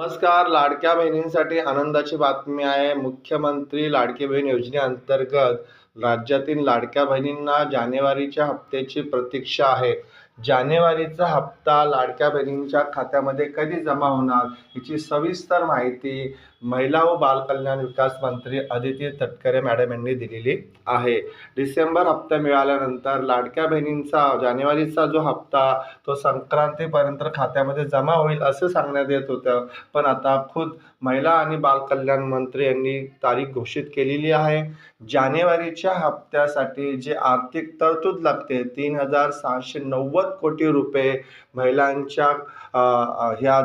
नमस्कार. लाडक्या बहिणींसाठी आनंदाची बातमी आहे. मुख्यमंत्री लाडकी बहीण योजनेअंतर्गत राज्यातील लाडक्या बहिणींना जानेवारीच्या हप्त्याची प्रतीक्षा आहे. जानेवारीचा हप्ता लाडक्या बहिणींच्या खात्यामध्ये कधी जमा होणार याची सविस्तर माहिती महिला व बालकल्याण विकास मंत्री अदिती तटकरे मॅडम यांनी दिलेली आहे. डिसेंबर हप्ता मिळाल्यानंतर लाडक्या बहिणींचा जानेवारीचा जो हप्ता तो संक्रांतीपर्यंत खात्यामध्ये जमा होईल असं सांगण्यात येत होतं. पण आता खुद महिला आणि बालकल्याण मंत्री यांनी तारीख घोषित केलेली आहे. जानेवारीच्या हप्त्यासाठी जे आर्थिक तरतूद लागते तीन हजार सहाशे नव्वद कोटी रुपये महिलांच्या ह्या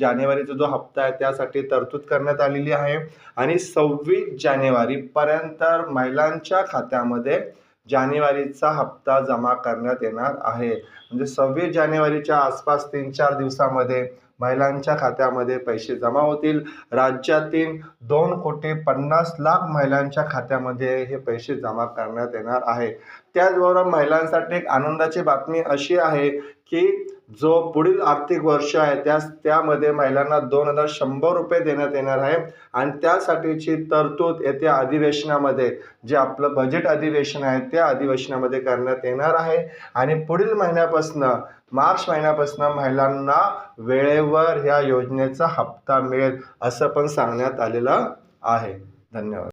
जानेवारीचा जो हप्ता आहे त्यासाठी तरतूद करण्यात आलेली आहे. आणि सव्वीस जानेवारीपर्यंत महिलांच्या खात्यामध्ये जानेवारीचा हप्ता जमा करण्यात येणार आहे. म्हणजे सव्वीस जानेवारीच्या आसपास तीन चार दिवसामध्ये महिलांच्या खात्यामध्ये पैसे जमा होतील. राज्यातील दोन कोटी पन्नास लाख महिलांच्या खात्यामध्ये हे पैसे जमा करण्यात येणार आहे. त्याचबरोबर महिलांसाठी एक आनंदाची बातमी अशी आहे की जो पुढील आर्थिक वर्ष आहे त्या त्यामध्ये महिलांना दोन हजार शंभर रुपये देण्यात येणार आहे. आणि त्यासाठीची तरतूद येत्या अधिवेशनामध्ये जे आपलं बजेट अधिवेशन आहे त्या अधिवेशनामध्ये करण्यात येणार आहे. आणि पुढील महिन्यापासनं मार्च महिन्यापासून महिलांना वेळेवर ह्या योजनेचा हप्ता मिळेल असं पण सांगण्यात आलेलं आहे. धन्यवाद.